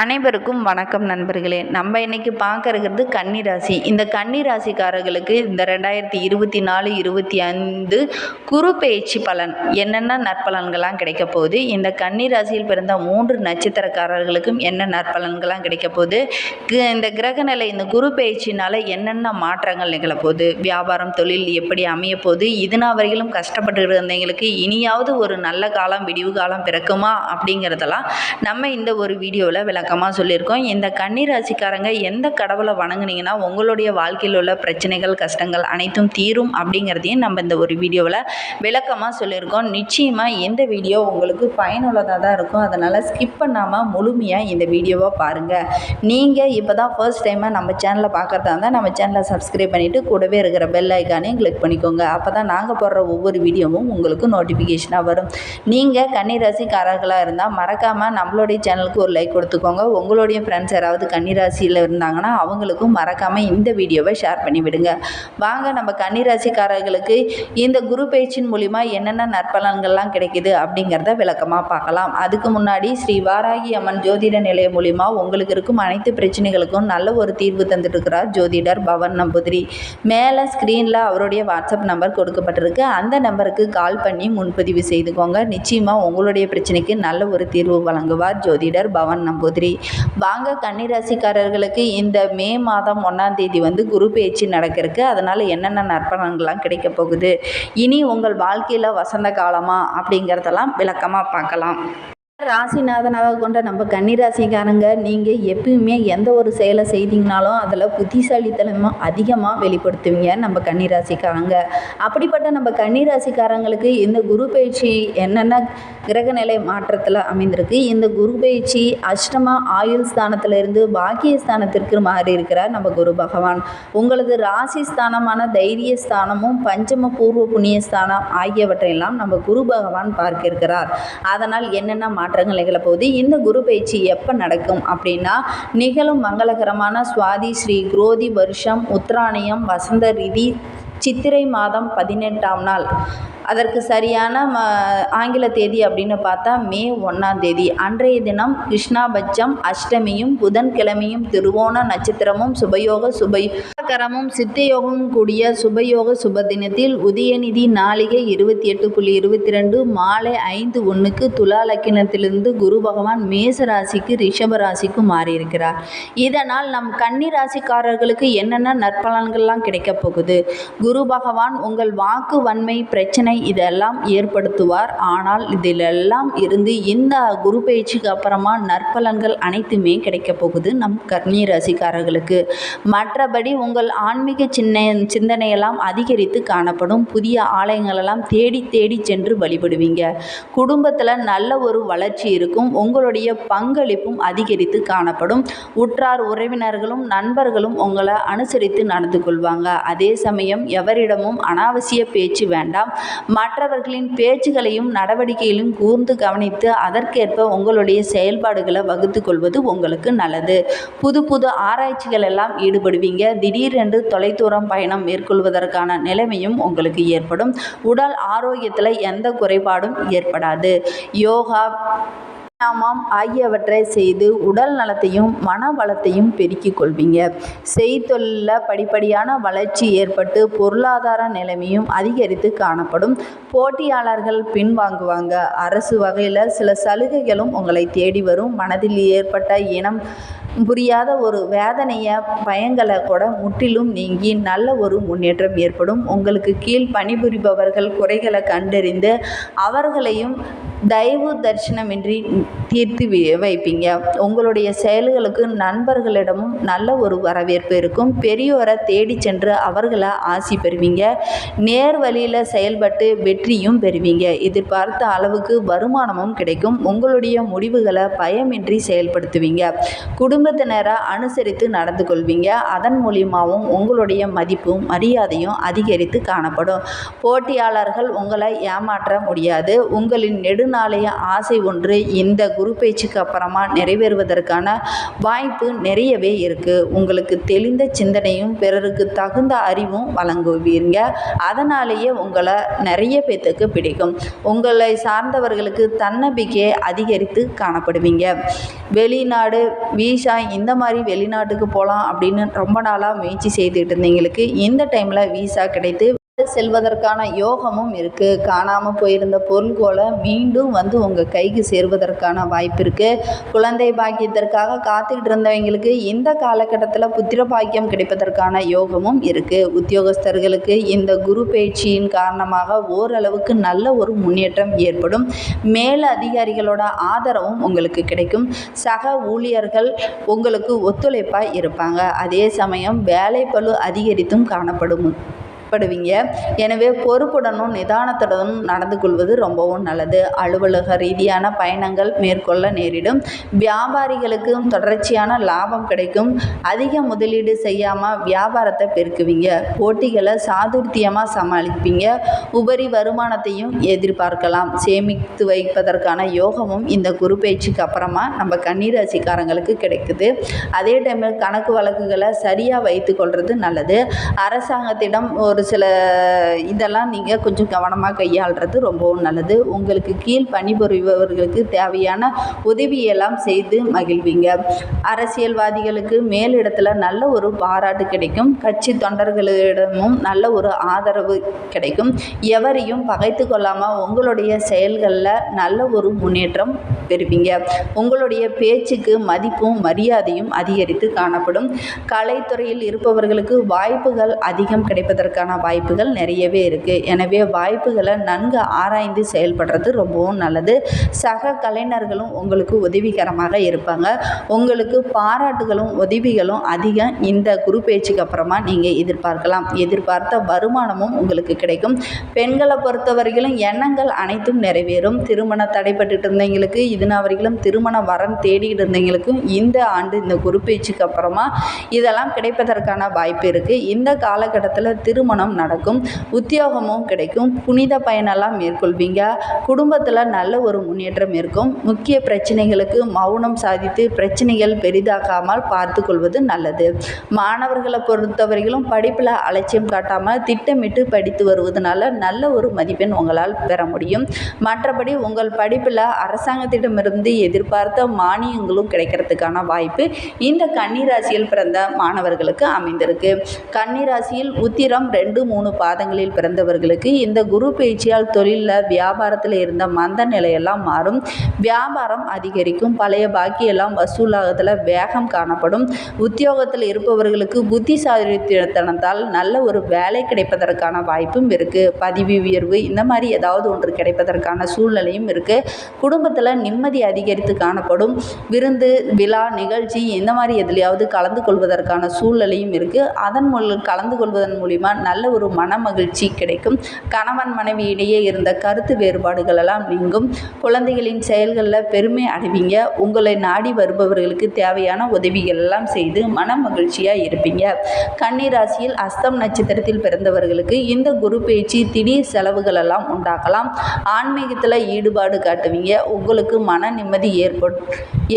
அனைவருக்கும் வணக்கம் நண்பர்களே. நம்ம இன்னைக்கு பார்க்க இருக்கிறது இந்த கன்னி ராசிக்காரர்களுக்கு இந்த ரெண்டாயிரத்தி இருபத்தி நாலு இருபத்தி ஐந்து குரு பயிற்சி பலன் என்னென்ன நற்பலன்கள்லாம் கிடைக்க போகுது? இந்த கன்னிராசியில் பிறந்த மூன்று நட்சத்திரக்காரர்களுக்கும் என்ன நற்பலன்கள்லாம் கிடைக்க போகுது? இந்த கிரக நிலை இந்த குரு பயிற்சினால் என்னென்ன மாற்றங்கள் நிகழப்போகுது வியாபாரம் தொழில் எப்படி அமைய போகுது? இதுனா வரையிலும் கஷ்டப்பட்டு இருந்தவங்களுக்கு இனியாவது ஒரு நல்ல காலம் விடிவு காலம் பிறக்குமா? அப்படிங்கிறதெல்லாம் நம்ம இந்த ஒரு வீடியோவில் விளக்கமாக சொல்லியிருக்கோம். இந்த கன்னி ராசிக்காரங்க எந்த கடவுளை வணங்குனீங்கன்னா உங்களுடைய வாழ்க்கையில் உள்ள பிரச்சனைகள் கஷ்டங்கள் அனைத்தும் தீரும் அப்படிங்கிறதையும் நம்ம இந்த ஒரு வீடியோவில் விளக்கமாக சொல்லியிருக்கோம். நிச்சயமாக இந்த வீடியோ உங்களுக்கு பயனுள்ளதாக தான் இருக்கும். அதனால் ஸ்கிப் பண்ணாமல் முழுமையாக இந்த வீடியோவை பாருங்கள் நீங்கள் இப்போ தான் ஃபர்ஸ்ட் டைமாக நம்ம சேனலை பார்க்குறதா இருந்தால் நம்ம சேனலை சப்ஸ்கிரைப் பண்ணிவிட்டு கூடவே இருக்கிற பெல் ஐக்கானையும் கிளிக் பண்ணிக்கோங்க. அப்போ தான் நாங்கள் போடுற ஒவ்வொரு வீடியோவும் உங்களுக்கு நோட்டிஃபிகேஷனாக வரும். நீங்கள் கன்னிராசிக்காரர்களாக இருந்தால் மறக்காமல் நம்மளுடைய சேனலுக்கு ஒரு லைக் கொடுத்துக்கோங்க. உங்களுடைய ஃப்ரெண்ட்ஸ் யாராவது கன்னிராசியில் இருந்தாங்கன்னா அவங்களுக்கும் மறக்காமல் இந்த வீடியோவை ஷேர் பண்ணி விடுங்க. வாங்க நம்ம கன்னிராசிக்காரர்களுக்கு இந்த குரு பயிற்சியின் மூலிமா என்னென்ன நற்பலன்கள்லாம் கிடைக்குது அப்படிங்கிறத விளக்கமாக பார்க்கலாம். அதுக்கு முன்னாடி ஸ்ரீ வாராகி அம்மன் ஜோதிட நிலையம் மூலிமா உங்களுக்கு இருக்கும் அனைத்து பிரச்சனைகளுக்கும் நல்ல ஒரு தீர்வு தந்துட்டுருக்கிறார் ஜோதிடர் பவன் நம்பூதிரி. மேலே ஸ்க்ரீனில் அவருடைய வாட்ஸ்அப் நம்பர் கொடுக்கப்பட்டிருக்கு. அந்த நம்பருக்கு கால் பண்ணி முன்பதிவு செய்துக்கோங்க. நிச்சயமாக உங்களுடைய பிரச்சனைக்கு நல்ல ஒரு தீர்வு வழங்குவார் ஜோதிடர் பவன் நம்பூதிரி. வாங்க கன்னிராசிக்காரர்களுக்கு இந்த மே மாதம் ஒன்றாம் தேதி வந்து குரு பேச்சு நடக்கிறதுக்கு அதனால் என்னென்ன நற்பலன்கள்லாம் கிடைக்க போகுது? இனி உங்கள் வாழ்க்கையில் வசந்த காலமா அப்படிங்கிறதெல்லாம் விளக்கமாக பார்க்கலாம். ராசிநாதனாக கொண்ட நம்ம கன்னிராசிக்காரங்க நீங்கள் எப்பயுமே எந்த ஒரு செயலை செய்தீங்கனாலும் அதில் புத்திசாலித்தனமாக அதிகமாக வெளிப்படுத்துவீங்க நம்ம கன்னிராசிக்காரங்க. அப்படிப்பட்ட நம்ம கன்னிராசிக்காரங்களுக்கு இந்த குரு பயிற்சி என்னென்ன கிரகநிலை மாற்றத்தில் அமைந்திருக்கு இந்த குரு பயிற்சி அஷ்டம ஆயுள் ஸ்தானத்திலிருந்து பாக்கிய ஸ்தானத்திற்கு மாறி இருக்கிறார் நம்ம குரு பகவான். உங்களது ராசி ஸ்தானமான தைரிய ஸ்தானமும் பஞ்சம பூர்வ புண்ணிய ஸ்தானம் ஆகியவற்றையெல்லாம் நம்ம குரு பகவான் பார்க்க இருக்கிறார் அதனால் என்னென்ன மாற்றங்கள் நிகழப்போகுது இந்த குரு பயிற்சி எப்போ நடக்கும் அப்படின்னா நிகழும் மங்களகரமான சுவாதி ஸ்ரீ குரோதி வருஷம் உத்ராணியம் வசந்த ரிதி சித்திரை மாதம் பதினெட்டாம் நாள். அதற்கு சரியான ம ஆங்கில தேதி அப்படின்னு பார்த்தா மே ஒன்றாம் தேதி. அன்றைய தினம் கிருஷ்ணாபட்சம் அஷ்டமியும் புதன்கிழமையும் திருவோண நட்சத்திரமும் சுபயோக சுபகரமும் சித்தயோகமும் கூடிய சுபயோக சுப தினத்தில் உதயநிதி நாளிகை இருபத்தி எட்டு புள்ளி இருபத்தி ரெண்டு மாலை ஐந்து ஒன்றுக்கு துலா லக்கினத்திலிருந்து குரு பகவான் மேச ராசிக்கு ரிஷப ராசிக்கு மாறியிருக்கிறார். இதனால் நம் கன்னி ராசிக்காரர்களுக்கு என்னென்ன நற்பலன்கள்லாம் கிடைக்கப் போகுது? குரு பகவான் உங்கள் வாக்கு வன்மை பிரச்சனை இதெல்லாம் ஏற்படுத்துவார். ஆனால் இதிலெல்லாம் இருந்து இந்த குரு பயிற்சிக்கு அப்புறமா நற்பலன்கள் அனைத்துமே கிடைக்கப் போகுது நம் கர்ணி ராசிக்காரர்களுக்கு. மற்றபடி உங்கள் ஆன்மீக சின்ன சிந்தனையெல்லாம் அதிகரித்து காணப்படும். புதிய ஆலயங்களெல்லாம் தேடி தேடி சென்று வழிபடுவீங்க. குடும்பத்தில் நல்ல ஒரு வளர்ச்சி இருக்கும். உங்களுடைய பங்களிப்பும் அதிகரித்து காணப்படும். உற்றார் உறவினர்களும் நண்பர்களும் உங்களை அனுசரித்து நடந்து கொள்வாங்க. அதே சமயம் எவரிடமும் அனாவசிய பேச்சு வேண்டாம். மற்றவர்களின் பேச்சுகளையும் நடவடிக்கைகளையும் கூர்ந்து கவனித்து அதற்கேற்ப உங்களுடைய செயல்பாடுகளை வகுத்து கொள்வது உங்களுக்கு நல்லது. புது புது ஆராய்ச்சிகள் எல்லாம் ஈடுபடுவீங்க. திடீரென்று தொலைதூரம் பயணம் மேற்கொள்வதற்கான நிலைமையும் உங்களுக்கு ஏற்படும். உடல் ஆரோக்கியத்தில் எந்த குறைபாடும் ஏற்படாது. யோகா பிராணாயாமம் ஆகியவற்றை செய்து உடல் நலத்தையும் மன வளத்தையும் பெருக்கிக் கொள்வீங்க. செய்தொழில படிப்படியான வளர்ச்சி ஏற்பட்டு பொருளாதார நிலைமையும் அதிகரித்து காணப்படும். போட்டியாளர்கள் பின்வாங்குவாங்க. அரசு வகையில் சில சலுகைகளும் உங்களை தேடி வரும். மனதில் ஏற்பட்ட இனம் புரியாத ஒரு வேதனையை பயங்களை கூட முற்றிலும் நீங்கி நல்ல ஒரு முன்னேற்றம் ஏற்படும். உங்களுக்கு கீழ் பணிபுரிபவர்கள் குறைகளை கண்டறிந்து அவர்களையும் தயவு தரிசனமின்றி தீர்த்து வைப்பீங்க. உங்களுடைய செயல்களுக்கு நண்பர்களிடமும் நல்ல ஒரு வரவேற்பு இருக்கும். பெரியோரை தேடி சென்று அவர்களை ஆசி பெறுவீங்க. நேர் வழியில் செயல்பட்டு வெற்றியும் பெறுவீங்க. எதிர்பார்த்த அளவுக்கு வருமானமும் கிடைக்கும். உங்களுடைய முடிவுகளை பயமின்றி செயல்படுத்துவீங்க. குடும்பத்தினரை அனுசரித்து நடந்து கொள்வீங்க. அதன் மூலியமாகவும் உங்களுடைய மதிப்பும் மரியாதையும் அதிகரித்து காணப்படும். போட்டியாளர்கள் உங்களை ஏமாற்ற முடியாது. உங்களின் நெடுநாளைய ஆசை ஒன்று இந்த குரு பேச்சுக்கு அப்புறமா நிறைவேறுவதற்கான வாய்ப்பு நிறையவே இருக்குது உங்களுக்கு தெளிந்த சிந்தனையும் பிறருக்கு தகுந்த அறிவும் வழங்குவீங்க. அதனாலேயே உங்களை நிறைய பேத்துக்கு பிடிக்கும். உங்களை சார்ந்தவர்களுக்கு தன்னம்பிக்கையை அதிகரித்து காணப்படுவீங்க. வெளிநாடு வீசா இந்த மாதிரி வெளிநாட்டுக்கு போகலாம் அப்படின்னு ரொம்ப நாளாக முயற்சி செய்துகிட்டு இருந்தீங்களுக்கு இந்த டைமில் வீசா கிடைத்து செல்வதற்கான யோகமும் இருக்குது காணாமல் போயிருந்த பொருள்கோலை மீண்டும் வந்து உங்கள் கைக்கு சேர்வதற்கான வாய்ப்பு இருக்குது குழந்தை பாக்கியத்திற்காக காத்துக்கிட்டு இருந்தவங்களுக்கு இந்த காலகட்டத்தில் புத்திர பாக்கியம் கிடைப்பதற்கான யோகமும் இருக்குது உத்தியோகஸ்தர்களுக்கு இந்த குரு பயிற்சியின் காரணமாக ஓரளவுக்கு நல்ல ஒரு முன்னேற்றம் ஏற்படும். மேல அதிகாரிகளோட ஆதரவும் உங்களுக்கு கிடைக்கும். சக ஊழியர்கள் உங்களுக்கு ஒத்துழைப்பாக இருப்பாங்க. அதே சமயம் வேலைப்பளு அதிகரித்தும் காணப்படும். படுவீங்க எனவே பொறுப்புடனும் நிதானத்துடனும் நடந்து கொள்வது ரொம்பவும் நல்லது. அலுவலக ரீதியான பயணங்கள் மேற்கொள்ள நேரிடும். வியாபாரிகளுக்கும் தொடர்ச்சியான லாபம் கிடைக்கும். அதிக முதலீடு செய்யாமல் வியாபாரத்தை பெருக்குவீங்க. போட்டிகளை சாதுர்த்தியமாக சமாளிப்பீங்க. உபரி வருமானத்தையும் எதிர்பார்க்கலாம். சேமித்து வைப்பதற்கான யோகமும் இந்த குரு பயிற்சிக்கு அப்புறமா நம்ம கன்னிராசிக்காரங்களுக்கு கிடைக்குது. அதே டைமில் கணக்கு வழக்குகளை சரியாக வைத்து கொள்வது நல்லது. அரசாங்கத்திடம் ஒரு சில இதெல்லாம் நீங்கள் கொஞ்சம் கவனமாக கையாளுறது ரொம்பவும் நல்லது. உங்களுக்கு கீழ் பணிபுரிபவர்களுக்கு தேவையான உதவியெல்லாம் செய்து மகிழ்வீங்க. அரசியல்வாதிகளுக்கு மேலிடத்தில் நல்ல ஒரு பாராட்டு கிடைக்கும். கட்சி தொண்டர்களிடமும் நல்ல ஒரு ஆதரவு கிடைக்கும். எவரையும் பகைத்து கொள்ளாமல் உங்களுடைய செயல்களில் நல்ல ஒரு முன்னேற்றம் பெறுவீங்க. உங்களுடைய பேச்சுக்கு மதிப்பும் மரியாதையும் அதிகரித்து காணப்படும். கலைத்துறையில் இருப்பவர்களுக்கு வாய்ப்புகள் அதிகம் கிடைப்பதற்கான வாய்ப்புகள் நிறையவே இருக்குது எனவே வாய்ப்புகளை நன்கு ஆராய்ந்து செயல்படுறது ரொம்பவும் நல்லது. சக கலைஞர்களும் உங்களுக்கு உதவிகரமாக இருப்பாங்க. உங்களுக்கு பாராட்டுகளும் உதவிகளும் அதிகம். இந்த குரு பேச்சுக்கு அப்புறமா நீங்கள் எதிர்பார்க்கலாம். எதிர்பார்த்த வருமானமும் உங்களுக்கு கிடைக்கும். பெண்களை பொறுத்தவரையிலும் எண்ணங்கள் அனைத்தும் நிறைவேறும். திருமண தடைப்பட்டு இருந்தவங்களுக்கு இதுனா வரைக்கும் திருமண வரன் தேடிட்டு இருந்தவங்களுக்கும் இந்த ஆண்டு இந்த குரு பேச்சுக்கு அப்புறமா இதெல்லாம் கிடைப்பதற்கான வாய்ப்பு இருக்குது இந்த காலகட்டத்தில் திருமணம் நடக்கும் உத்தியோகமும் கிடைக்கும். புனித பயனெல்லாம் மேற்கொள்வீங்க. குடும்பத்தில் நல்ல ஒரு முன்னேற்றம் இருக்கும். முக்கிய பிரச்சனைகளுக்கு மௌனம் சாதித்து பிரச்சனைகள் பெரிதாக்காமல் பார்த்து கொள்வது நல்லது. மாணவர்களை பொறுத்தவரையிலும் படிப்பில் அலட்சியம் காட்டாமல் திட்டமிட்டு படித்து வருவதனால நல்ல ஒரு மதிப்பெண் உங்களால் பெற முடியும். மற்றபடி உங்கள் படிப்பில் அரசாங்கத்திடமிருந்து எதிர்பார்த்த மானியங்களும் கிடைக்கிறதுக்கான வாய்ப்பு இந்த கன்னிராசியில் பிறந்த மாணவர்களுக்கு அமைந்திருக்கு. கன்னிராசியில் உத்திரம் ரெண்டு மூணு பாதங்களில் பிறந்தவர்களுக்கு இந்த குரு பயிற்சியால் தொழிலில் வியாபாரத்தில் இருந்த மந்த நிலையெல்லாம் மாறும். வியாபாரம் அதிகரிக்கும். பழைய பாக்கியெல்லாம் வசூலாகத்தில் வேகம் காணப்படும். உத்தியோகத்தில் இருப்பவர்களுக்கு புத்திசாலித்தனத்தால் நல்ல ஒரு வேலை கிடைப்பதற்கான வாய்ப்பும் இருக்குது பதிவு உயர்வு இந்த மாதிரி ஏதாவது ஒன்று கிடைப்பதற்கான சூழ்நிலையும் இருக்குது குடும்பத்தில் நிம்மதி அதிகரித்து காணப்படும். விருந்து விழா நிகழ்ச்சி இந்த மாதிரி எதுலையாவது கலந்து கொள்வதற்கான சூழ்நிலையும் இருக்குது அதன் மூலம் கலந்து கொள்வதன் மூலிமா நல்ல ஒரு மன மகிழ்ச்சி கிடைக்கும். கணவன் மனைவி இடையே இருந்த கருத்து வேறுபாடுகள் எல்லாம் நீங்கும். குழந்தைகளின் செயல்களில் பெருமை அடைவீங்க. உங்களை நாடி வருபவர்களுக்கு தேவையான உதவிகள் எல்லாம் செய்து மன மகிழ்ச்சியாக இருப்பீங்க. கன்னிராசியில் அஸ்தம் நட்சத்திரத்தில் பிறந்தவர்களுக்கு இந்த குரு பேச்சு திடீர் செலவுகள் எல்லாம் உண்டாக்கலாம். ஆன்மீகத்தில் ஈடுபாடு காட்டுவீங்க. உங்களுக்கு மன நிம்மதி ஏற்படும்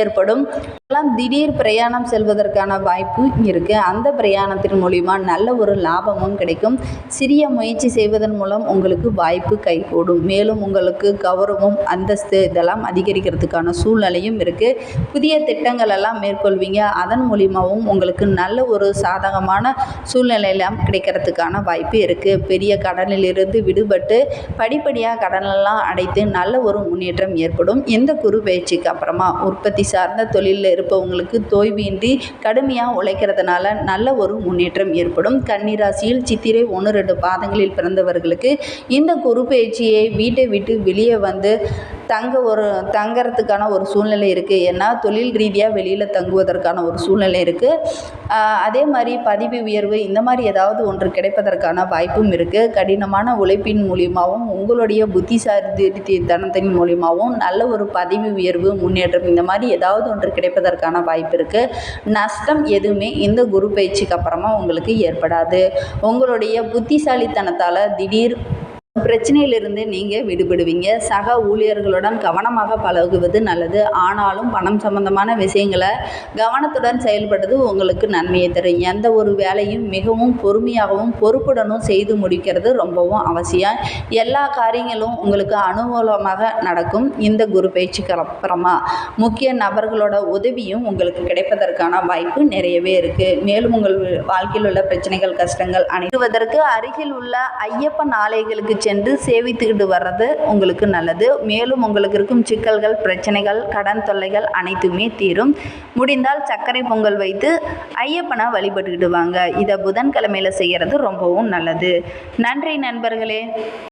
ஏற்படும். எல்லாம் திடீர் பிரயாணம் செல்வதற்கான வாய்ப்பு இருக்குது அந்த பிரயாணத்தின் மூலிமா நல்ல ஒரு லாபமும் கிடைக்கும். சிறிய முயற்சி செய்வதன் மூலம் உங்களுக்கு வாய்ப்பு கைகூடும். மேலும் உங்களுக்கு கௌரவம் அந்தஸ்து இதெல்லாம் அதிகரிக்கிறதுக்கான சூழ்நிலையும் இருக்குது புதிய திட்டங்கள் எல்லாம் மேற்கொள்வீங்க. அதன் மூலிமாவும் உங்களுக்கு நல்ல ஒரு சாதகமான சூழ்நிலையெல்லாம் கிடைக்கிறதுக்கான வாய்ப்பு இருக்குது பெரிய கடனிலிருந்து விடுபட்டு படிப்படியாக கடனெல்லாம் அடைத்து நல்ல ஒரு முன்னேற்றம் ஏற்படும். இந்த குறு பயிற்சிக்கு அப்புறமா உற்பத்தி சார்ந்த தொழிலில் இருப்பவங்களுக்கு தோய்வின்றி கடுமையாக உழைக்கிறதுனால நல்ல ஒரு முன்னேற்றம் ஏற்படும். கன்னிராசியில் சித்திரை ஒன்று ரெண்டு பாதங்களில் பிறந்தவர்களுக்கு இந்த குரு பயிற்சியை வீட்டை விட்டு வெளியே வந்து தங்க ஒரு தங்கறதுக்கான ஒரு சூழ்நிலை இருக்குது ஏன்னா தொழில் ரீதியாக வெளியில் தங்குவதற்கான ஒரு சூழ்நிலை இருக்குது அதே மாதிரி பதவி உயர்வு இந்த மாதிரி ஏதாவது ஒன்று கிடைப்பதற்கான வாய்ப்பும் இருக்குது கடினமான உழைப்பின் மூலியமாகவும் உங்களுடைய புத்திசாலி தனத்தின் மூலியமாகவும் நல்ல ஒரு பதவி உயர்வு முன்னேற்றம் இந்த மாதிரி ஏதாவது ஒன்று கிடைப்பதற்கான வாய்ப்பு இருக்குது நஷ்டம் எதுவுமே இந்த குரு பயிற்சிக்கு அப்புறமா உங்களுக்கு ஏற்படாது. உங்களுடைய புத்திசாலித்தனத்தால் திடீர் பிரச்சனையிலிருந்து நீங்கள் விடுபடுவீங்க. சக ஊழியர்களுடன் கவனமாக பழகுவது நல்லது. ஆனாலும் பணம் சம்பந்தமான விஷயங்களை கவனத்துடன் செயல்படுறது உங்களுக்கு நன்மையை தரும். எந்த ஒரு வேலையும் மிகவும் பொறுமையாகவும் பொறுப்புடனும் செய்து முடிக்கிறது ரொம்பவும் அவசியம். எல்லா காரியங்களும் உங்களுக்கு அனுகூலமாக நடக்கும். இந்த குரு பயிற்சிக்கு அப்புறமா முக்கிய நபர்களோட உதவியும் உங்களுக்கு கிடைப்பதற்கான வாய்ப்பு நிறையவே இருக்குது மேலும் உங்கள் வாழ்க்கையில் உள்ள பிரச்சனைகள் கஷ்டங்கள் அணுகுவதற்கு அருகில் உள்ள ஐயப்பன் ஆலயங்களுக்கு சென்று சேவித்துக்கிட்டு வர்றது உங்களுக்கு நல்லது. மேலும் உங்களுக்கு இருக்கும் சிக்கல்கள் பிரச்சனைகள் கடன் தொல்லைகள் அனைத்துமே தீரும். முடிந்தால் சர்க்கரை பொங்கல் வைத்து ஐயப்பனை வழிபட்டுக்கிட்டு வாங்க. இதை புதன்கிழமையில் செய்கிறது ரொம்பவும் நல்லது. நன்றி நண்பர்களே.